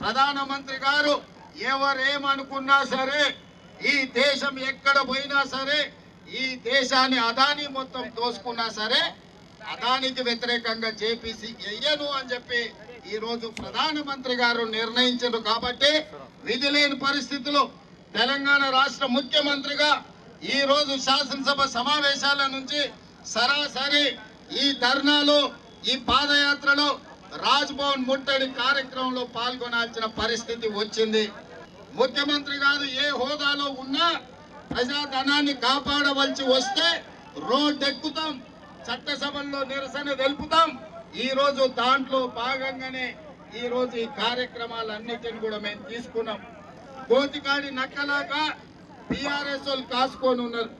ప్రధానమంత్రి గారు ఎవరేమనుకున్నా సరే ఈ దేశం ఎక్కడ పోయినా సరే ఈ దేశాన్ని అదాని మొత్తం దోసుకున్నా సరే అదానికి వ్యతిరేకంగా జేపీసీ వెయ్యను అని చెప్పి ఈ రోజు ప్రధానమంత్రి గారు నిర్ణయించారు కాబట్టి విధి లేని పరిస్థితులు తెలంగాణ రాష్ట్ర ముఖ్యమంత్రిగా ఈ రోజు శాసనసభ సమావేశాల నుంచి సరాసరి ఈ ధర్నాలు ఈ పాదయాత్రలో రాజ్భవన్ ముట్టడి కార్యక్రమంలో పాల్గొనాల్సిన పరిస్థితి వచ్చింది. ముఖ్యమంత్రి గారు ఏ హోదాలో ఉన్నా ప్రజాధనాన్ని కాపాడవలసి వస్తే రోడ్ ఎక్కుతాం చట్టసభల్లో నిరసన తెలుపుతాం. ఈరోజు దాంట్లో భాగంగానే ఈ ఈ కార్యక్రమాలన్నిటిని కూడా మేము తీసుకున్నాం. కోతికాడి నక్కలాగా టీఆర్ఎస్ వాళ్ళు కాసుకొని ఉన్నారు.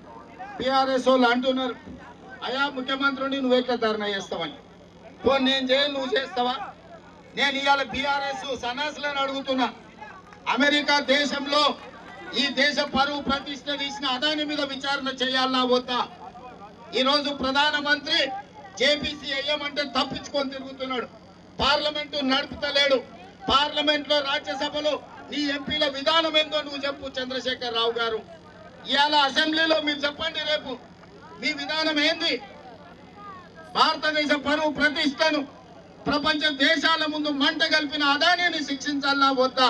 టీఆర్ఎస్ వాళ్ళు అంటున్నారు అయా ముఖ్యమంత్రిని నువ్వు ఎట్లా ధర్నా చేస్తావని? పోనీ నేను చేయను నువ్వు చేస్తావా? నేను ఇవాళ బీఆర్ఎస్ సన్నాసులను అడుగుతున్నా. అమెరికా దేశంలో ఈ దేశ పరువు ప్రతిష్ట తీసిన అదాని మీద విచారణ చేయాలన్నా వద్దా? ఈ రోజు ప్రధానమంత్రి జేపీసీ అయ్యమంటే తప్పించుకొని తిరుగుతున్నాడు. పార్లమెంటు నడుపుతలేడు. పార్లమెంట్లో రాజ్యసభలో నీ ఎంపీల విధానం ఏందో నువ్వు చెప్పు చంద్రశేఖర్ రావు గారు. ఇవాళ అసెంబ్లీలో మీరు చెప్పండి రేపు. మీ విధానం ఏంది? భారతదేశ పరువు ప్రతిష్టను ప్రపంచ దేశాల ముందు మంట కలిపిన అదానిని శిక్షించాలా వద్దా?